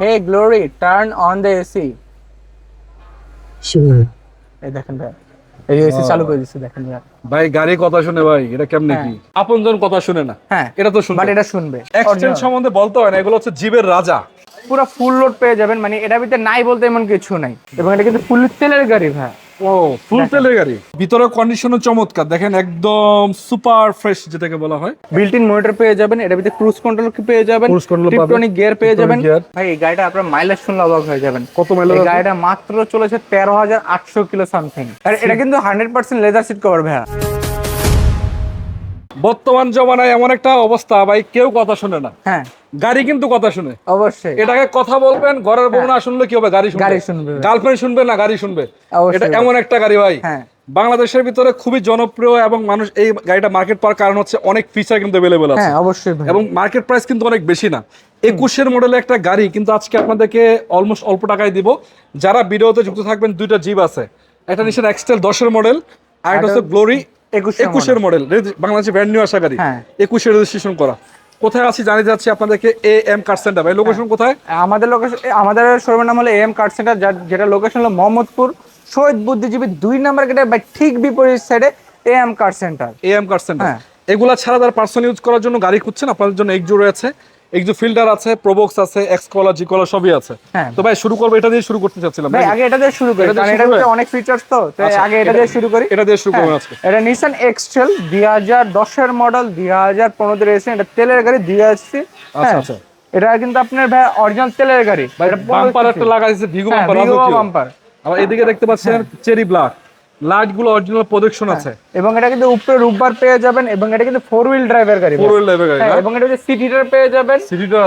Hey Glory turn on the AC এই দেখেন ভাই। এই এসি চালু করে দিচ্ছে দেখেন ভাই। ভাই গাড়ি কথা শুনে ভাই এটা কেমনে কি? আপনজন কথা শুনে না। হ্যাঁ এটা তো শুনবে। বাট এটা শুনবে। এক্সচেঞ্জ সম্বন্ধে বলতে হয় না এগুলো হচ্ছে জীবের রাজা। পুরো ফুল লোড পেয়ে যাবেন মানে এটার ভিতরে নাই বলতে এমন কিছু নাই। এবং এটা কিন্তু ফুল তেলের গাড়ি ভাই। ও ফুল তেলের গাড়ি। ভিতরে কন্ডিশনও চমৎকার। দেখেন একদম সুপার ফ্রেশ যেটাকে বলা হয়। বিল্ট ইন মনিটর পেয়ে যাবেন এটার ভিতরে ক্রুজ কন্ট্রোল পেয়ে যাবেন পাবেন। গিয়ার পেয়ে যাবেন। ভাই এই গাড়িটা আপনার মাইলেজ শুনলে অবাক হয়ে যাবেন। কত mileage এই গাড়িটা মাত্র চলেছে তেরো হাজার আটশো কিলো সামথিং আর এটা কিন্তু hundred percent leather seat cover ভাইয়া। বর্তমান জমানায় এমন একটা অবস্থা ভাই কেউ কথা শুনে না। হ্যাঁ। গাড়ি কিন্তু কথা শুনে। অবশ্যই। এটাকে কথা বলবেন ঘরের বউ না শুনলে কি হবে? গাড়ি শুনবে। গাড়ি শুনবে। গার্লফ্রেন্ড শুনবে না গাড়ি শুনবে? এটা এমন একটা গাড়ি ভাই। হ্যাঁ। বাংলাদেশের ভিতরে খুবই জনপ্রিয় এবং মানুষ এই গাড়িটা মার্কেট পাওয়ার কারণ হচ্ছে অনেক ফিচার কিন্তু অ্যাভেলেবেল আছে। হ্যাঁ অবশ্যই এবং মার্কেট প্রাইস কিন্তু অনেক বেশি না। একুশের মডেলের একটা গাড়ি কিন্তু আজকে আপনাদেরকে অলমোস্ট অল্প টাকায় দিব। যারা ভিডিওতে যুক্ত থাকবেন দুইটা জিপ আছে। একটা নিশ্চয় এক্সটেল দশের মডেল আর একটা হচ্ছে গ্লোরি একুশের একুশের মডেল বাংলাদেশে ব্র্যান্ড নিউ আসা গাড়ি। হ্যাঁ। একুশে রেজিস্ট্রেশন করা। কোথায় আছি জানিয়ে যাচ্ছি আপনাদেরকে এ এম কার সেন্টার ভাই লোকেশন কোথায়? আমাদের লোকেশন আমাদের শোরুমের নাম হলো এ এম কার্ড সেন্টার যেটা লোকেশন হলো মোহাম্মদপুর শহীদ বুদ্ধিজীবী দুই নম্বর গেটের বাই ঠিক বিপরীত সাইডে A M card centre A M car centre হ্যাঁ। এগুলা ছাড়া যারা পার্সোনাল ইউজ করার জন্য গাড়ি খুঁজছেন? আপনাদের জন্য এক্সজো রয়েছে এক্সজো ফিল্টার আছে প্রোবক্স আছে এক্স কলা সবই আছে। হ্যাঁ। তো ভাই শুরু করব এটা দিয়ে শুরু করতে চাচ্ছিলাম ভাই আগে এটা দিয়ে শুরু করি কারণ শুরু এটার অনেক ফিচার্স তো তো আচ্ছা, আগে এটা এটা- দিয়ে শুরু করি। এটা দিয়ে শুরু করব হ্যাঁ, আজকে। এটা নিসান এক্সটেল দুই হাজার দশের মডেল দুই হাজার পনেরো রেজিস্ট্রেশন এটা তেলের গাড়ি দুই আসছি। আচ্ছা, আচ্ছা। এটা কিন্তু আপনার ভাই অরিজিনাল তেলের গাড়ি। ভাই এটা বাম্পার একটা লাগা ভিগো হ্যাঁ, বাম্পার রাজকীয় বাম্পার আবার এদিকে দেখতে পাচ্ছেন চেরি ব্ল্যাক লাইটগুলো অরিজিনাল প্রোডাকশন আছে। এবং এটা কিন্তু উপরে রূপবার পেয়ে যাবেন এবং এটা কিন্তু ফোর হুইল ড্রাইভের গাড়ি ফোর হুইল ড্রাইভের গাড়ি হ্যাঁ, এবং এটা যে সিট হিটার পেয়ে যাবেন।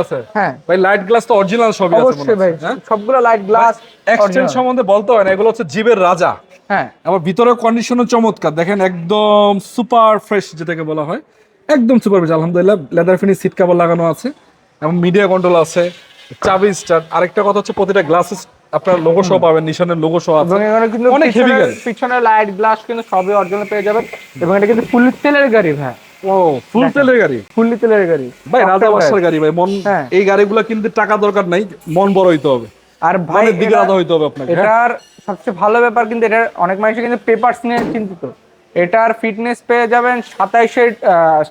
আছে। হ্যাঁ। ভাই লাইট গ্লাস তো অরিজিনাল সবই আছে অবশ্যই ভাই হ্যাঁ? সবগুলো লাইট গ্লাস এক্সচেঞ্জ সম্বন্ধে বলতে হয় না এগুলো হচ্ছে জীবের রাজা। হ্যাঁ। আবার ভিতরের কন্ডিশনও চমৎকার দেখেন একদম সুপার ফ্রেশ যেটাকে বলা হয়। একদম সুপার ফ্রেশ আলহামদুলিল্লাহ লেদার ফিনিশ সিট কভার লাগানো আছে এবং মিডিয়া কন্ট্রোল আছে চাবি স্টার্ট আরেকটা কথা হচ্ছে প্রতিটা গ্লাসেস আপনার লোগো সহ পাবেন নিশানের লোগো সহ আছে। এবং এখানে কিন্তু অনেক হেভি গাড়ি। পিছনের লাইট গ্লাস কিন্তু সবই অরিজিনাল পেয়ে যাবেন। এবং এটা কিন্তু ফুল তেলের গাড়ি ভাই। ও ফুল তেলের গাড়ি? ফুললি তেলের গাড়ি। ভাই রাজা বাসার গাড়ি ভাই। মন হ্যাঁ। এই গাড়িগুলো কিনতে টাকা দরকার নাই মন বড় হইতে হবে। আর ভাই দিকে রাজা হইতে হবে আপনাকে হ্যাঁ? এটার সবচেয়ে ভালো ব্যাপার কিন্তু এটার অনেক মানুষ কিন্তু পেপারস নিয়ে চিন্তিত। এটার ফিটনেস পেয়ে যাবেন সাতাইশে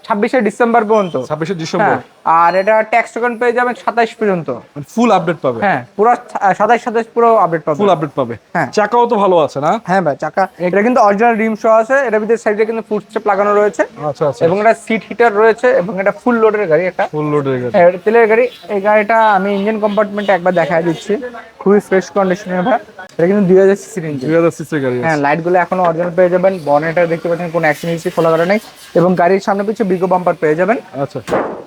ছাব্বিশে ডিসেম্বর পর্যন্ত। ছাব্বিশে ডিসেম্বর? হ্যাঁ। আর এটা ট্যাক্স টোকেন পেয়ে যাবেন সাতাইশ পর্যন্ত। ফুল আপডেট পাবে। হ্যাঁ পুরো সাতাইশ সাতাইশ পুরো আপডেট পাবেন ফুল আপডেট পাবে। হ্যাঁ। চাকাও তো ভালো আছে না? হ্যাঁ ভাই চাকা। এটা কিন্তু অরিজিনাল রিম শো আছে এটার ভিতরে সাইডে কিন্তু ফুট স্টেপ লাগানো রয়েছে। আচ্ছা আচ্ছা। এবং এটা সিট হিটার রয়েছে এবং এটা ফুল লোডের গাড়ি এটা ফুল লোডের গাড়ি। হ্যাঁ, এটা তেলের গাড়ি। এই গাড়িটা আমি ইঞ্জিন কম্পার্টমেন্টে একবার দেখায় দিচ্ছি। খুবই ফ্রেশ কন্ডিশনের ভাই। এটা কিন্তু দুই হাজার সিসির ইঞ্জিন দুই হাজার সিসির গাড়ি হ্যাঁ লাইটগুলো এখনও অরিজিনাল পেয়ে যাবেন। বনেটা দেখতে পাচ্ছেন কোনো অ্যাক্সিডেন্ট খোলা করা নেই। এবং গাড়ির সামনে পিছু বিগো বাম্পার পেয়ে যাবেন। আচ্ছা।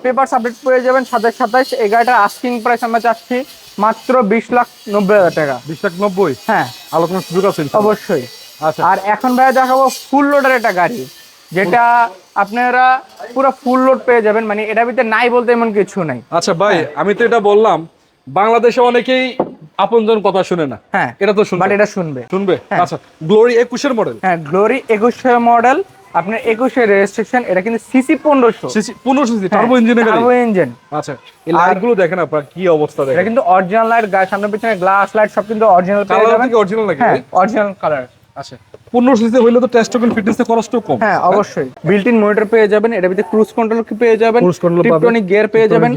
পেপার আপডেট পেয়ে যাবেন সাতাশ সাতাশ। এই গাড়িটার আস্কিং প্রাইস আমরা চাচ্ছি মাত্র বিশ লাখ নব্বই হাজার টাকা। বিশ লাখ নব্বই? হ্যাঁ। আলোচনার সুযোগ আছে অবশ্যই। আচ্ছা। আর এখন ভাই দেখাবো ফুল লোডের একটা গাড়ি যেটা আপনারা পুরো ফুল লোড পেয়ে যাবেন মানে এটার ভিতরে নাই বলতে এমন কিছু নাই। আচ্ছা ভাই হ্যাঁ। আমি তো এটা বললাম বাংলাদেশে অনেকেই আপনজন কথা শুনে না। হ্যাঁ এটা তো শুনবে। বাট এটা শুনবে। শুনবে? আচ্ছা গ্লোরি একুশের মডেল হ্যাঁ গ্লোরি একুশে মডেল আপনার একুশে রেজিস্ট্রেশন এটা কিন্তু সিসি পনেরোশো। পনেরো সিসি টার্বো ইঞ্জিনের গাড়ি? টার্বো ইঞ্জিন আচ্ছা এই লাইটগুলো দেখেন আপনার কি অবস্থা এটা দেখেন কিন্তু অরিজিনাল লাইট গাড়ির সামনে পিছনে গ্লাস লাইট সব কিন্তু অরিজিনাল পেয়ে কালার যাবেন। থেকে অরিজিনাল হ্যাঁ অরিজিনাল কালার আচ্ছা পনেরো সিসি হইলে তো টেস্ট টোকেন ফিটনেস খরচটাও কম। হ্যাঁ অবশ্যই। বিল্ট ইন মনিটর পেয়ে যাবেন এটার ভিতরে ক্রুজ কন্ট্রোল পেয়ে যাবেন? Cruise control পাবেন, গিয়ার পেয়ে যাবেন।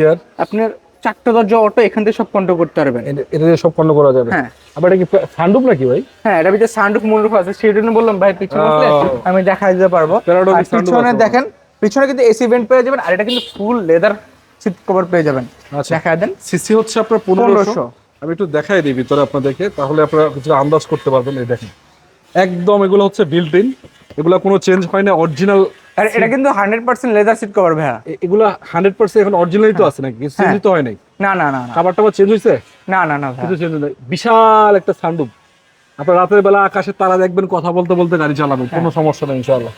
আপনার চারটা দরজা অটো এখান থেকে সব কন্ট্রোল করতে পারবেন। এটা- এটা দিয়ে সব কন্ট্রোল করা যাবে। হ্যাঁ। আবার এটা কি সানরুফ নাকি ভাই? হ্যাঁ এটার ভিতরে সানরুফ আছে সেই জন্য বললাম ভাই পিছনে আমি দেখা দিতে পারব। পিছনে দেখেন পিছনে কিন্তু এসি ভেন্ট পেয়ে যাবেন আর এটা কিন্তু ফুল লেদার সিট কভার পেয়ে যাবেন। আচ্ছা। দেখা দেন। সিসি হচ্ছে আপনার পনেরোশো। 1500 আমি একটু দেখাই দিই ভিতরে আপনাদেরকে তাহলে আপনারা কিছু আন্দাজ করতে পারবেন। এই দেখেন একদম এগুলো হচ্ছে বিল্ট ইন এগুলো কোনো চেঞ্জ হয় না অরিজিনাল আর এটা কিন্তু hundred percent leather seat cover ভাইয়া। এগুলো হান্ড্রেড পার্সেন্ট এখন অরিজিনালই তো আছে নাকি? চেঞ্জ তো হয় নাই। না না না না। খাবার টাবার চেঞ্জ হয়েছে না না না কিছু চেঞ্জ নাই বিশাল একটা সানরুফ আপনার রাতের বেলা আকাশে তারা দেখবেন কথা বলতে বলতে গাড়ি চালাবেন। কোনো সমস্যা নেই ইনশাআল্লাহ।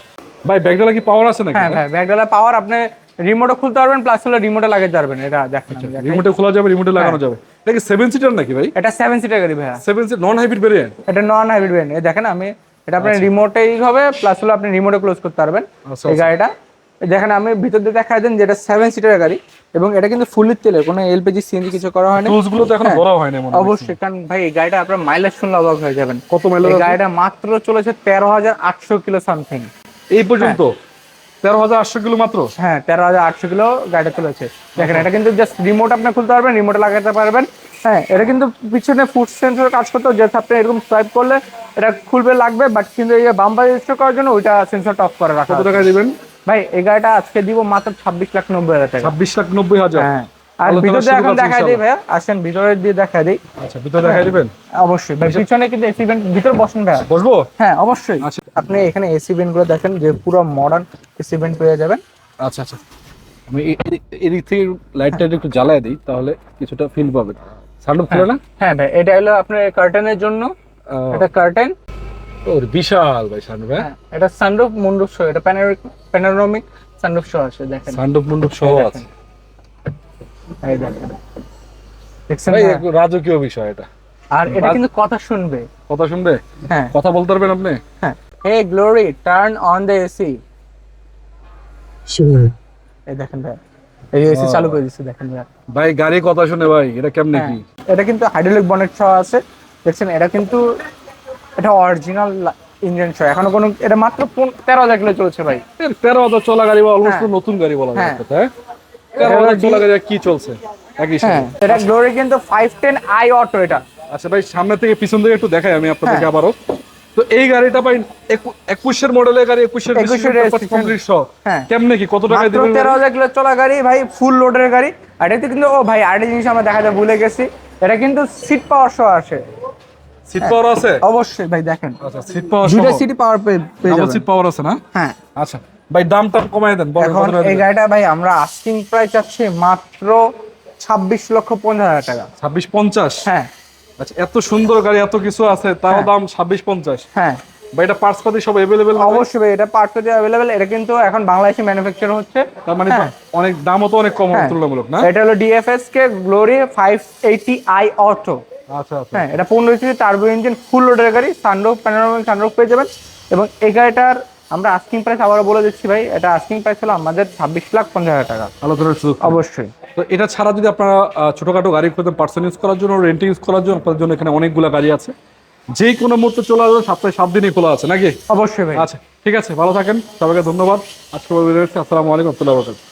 ভাই ব্যাগডালা কি পাওয়ার আছে নাকি? হ্যাঁ ভাই ব্যাগডালা পাওয়ার আপনি রিমোটও খুলতে পারবেন প্লাস হলো রিমোটে লাগাতে পারবেন এটা দেখেন। রিমোটে খোলা যাবে রিমোটে লাগানো যাবে। এটা কি সেভেন সিটার নাকি ভাই? এটা সেভেন সিটার গাড়ি ভাইয়া। Seven seat non hybrid variant এটা নন হাইব্রিড এই দেখেন আমি এটা আপনি রিমোটেই হবে প্লাস হলো আপনি রিমোটে ক্লোজ করতে পারবেন আচ্ছা, এই গাড়িটা। দেখেন আমি ভিতর দিয়ে দেখা দেন যেটা সেভেন সিটারের গাড়ি এবং এটা কিন্তু ফুলি তেলের কোনো এলপিজি সিএনজি কিছু করা হয়নি। টুলসগুলো তো এখন হ্যাঁ, ধরা হয় না মনে অবশ্যই কারণ ভাই এই গাড়িটা আপনার মাইলেজ শুনলে অবাক হয়ে যাবেন। কত মাইলেজ এই গাড়িটা মাত্র চলেছে তেরো হাজার আটশো কিলো সামথিং এই পর্যন্ত? তেরো হাজার আটশো কিলো মাত্র? হ্যাঁ তেরো হাজার আটশো কিলো গাড়িটা চলেছে। দেখেন এটা কিন্তু জাস্ট রিমোট আপনি খুলতে পারবেন রিমোটে লাগাতে পারবেন। হ্যাঁ এটা কিন্তু পিছনে ফুড সেন্সর কাজ করতে যে আপনি এরকম সোয়াইপ করলে এটা খুলবে লাগবে বাট কিন্তু এই বাম্পার রেজিস্টার করার জন্য ওইটা সেন্সরটা অফ করে রাখা কত টাকা দিবেন? ভাই এই গাড়িটা আজকে দিব মাত্র ছাব্বিশ লাখ নব্বই হাজার টাকা। ছাব্বিশ লাখ নব্বই হাজার? হ্যাঁ আর ভিতরে এখন দেখাই দিই। ভাইয়া আসেন ভিতরে দিয়ে দেখাই দিই। আচ্ছা ভিতরে দেখাই দিবেন? অবশ্যই ভাই পিছনে কিন্তু এসি ভেন্ট ভিতরে বসেন ভাইয়া। বসবো? হ্যাঁ অবশ্যই। আচ্ছা। আপনি এখানে এসি ভেন্টগুলো দেখেন যে পুরো মডার্ন এসি ভেন্ট পেয়ে যাবেন। আচ্ছা আচ্ছা। আমি এদিক থেকে লাইটটা একটু জ্বালায় দিই তাহলে কিছুটা ফিল পাবেন। সানরুফ খুলে না হ্যাঁ ভাই এটা হলো আপনার কার্টেনের জন্য। এটা কার্টেন ওর বিশাল ভাই সানরুফ হ্যাঁ? হ্যাঁ এটা সানরুফ মুন্ডুপ শো এটা প্যানোরামিক সানরুফ শো আছে দেখেন। সানরুফ মুন্ডুপ এই আছে। এই দেখেন। দেখছেন ভাই একটু রাজকীয় বিষয় এটা। আর এটা কিন্তু কথা শুনবে। কথা শুনবে? হ্যাঁ। কথা বলতে পারবেন আপনি? হ্যাঁ। Hey Glory turn on the AC এই দেখেন ভাই। এই এসি চালু করে দিচ্ছে দেখেন ভাই। ভাই গাড়ি কথা শুনে ভাই এটা কেমনে হ্যাঁ, কি? এটা কিন্তু হাইড্রোলিক বনেট সহ আছে। দেখছেন এটা কিন্তু এটা অরিজিনাল ইঞ্জিন সহ এখনও কোনো এটা মাত্র তেরো হাজার কিলো চলছে ভাই। এর তেরো হাজার চলা গাড়ি বা অলমোস্ট হ্যাঁ। নতুন গাড়ি বলা যায় হ্যাঁ। হ্যাঁ? তেরো হাজার চলা গাড়ি কি চলছে? হ্যাঁ এটা গ্লোরি কিন্তু ফাইভ টেন আই অটো এটা। আচ্ছা ভাই সামনে থেকে পিছন থেকে একটু দেখাই আমি আপনাদেরকে হ্যাঁ। আবারও। তো এই গাড়িটা ভাই একু- একুশের মডেলের গাড়ি একুশের 21 registration। কমপ্লিট সহ। হ্যাঁ। কেমনে কি কত টাকা দিবেন তেরো হাজার কিলো চলা গাড়ি ভাই ফুল লোডের গাড়ি। আর এতে কিন্তু ও ভাই আরেকটা জিনিস আমরা দেখাতে ভুলে গেছি। এটা কিন্তু সিট পাওয়ার সহ আসে। সিট পাওয়ার আছে? অবশ্যই ভাই দেখেন। আচ্ছা সিট পাওয়ার দুটো সিট পাওয়ার পেয়ে যাবেন। সিট পাওয়ার আছে না? হ্যাঁ। আচ্ছা ভাই দামটা কমায় দেন এখন এই গাড়িটা ভাই আমরা আস্কিং প্রাইস চাচ্ছি মাত্র ছাব্বিশ লক্ষ পঞ্চাশ হাজার টাকা। ছাব্বিশ পঞ্চাশ? হ্যাঁ। আচ্ছা এত সুন্দর গাড়ি এত কিছু আছে তাও হ্যাঁ। দাম ছাব্বিশ পঞ্চাশ। হ্যাঁ। ভাই এটা পার্টস পাতি সব এভেলেবেল অবশ্যই এটা পার্ট পেতে অ্যাভেলেবেল এটা কিন্তু এখন বাংলাদেশে ম্যানুফ্যাকচার হচ্ছে। তার মানে হ্যাঁ। অনেক দামও তো অনেক কম হ্যাঁ। তুলনামূলক না? এটা হলো ডিএফএস কে গ্লোরি অটো আচ্ছা আচ্ছা। হ্যাঁ এটা পনেরো সিসি টার্বো ইঞ্জিন ফুল লোডের গাড়ি সানরুফ প্যানোরামিক সানরুফ পেয়ে যাবেন। এবং এই গাড়িটার আমরা আস্কিং প্রাইস আবারও বলে দিচ্ছি ভাই এটা আস্কিং প্রাইস হলো আমাদের ছাব্বিশ লাখ পঞ্চাশ হাজার টাকা। আলোচনার সুযোগ অবশ্যই। তো এটা ছাড়া যদি আপনারা ছোটখাটো গাড়ি খুঁজতেন পার্সোনাল ইউজ করার জন্য রেন্ট ইউজ করার জন্য আপনাদের জন্য এখানে অনেকগুলো গাড়ি আছে। যে কোনো মুহূর্তে চলে আসবে সপ্তাহে সাত দিনই খোলা আছে নাকি? অবশ্যই ভাই। আচ্ছা ঠিক আছে ভালো থাকেন সবাইকে ধন্যবাদ। আজকে আসসালামু আলাইকুম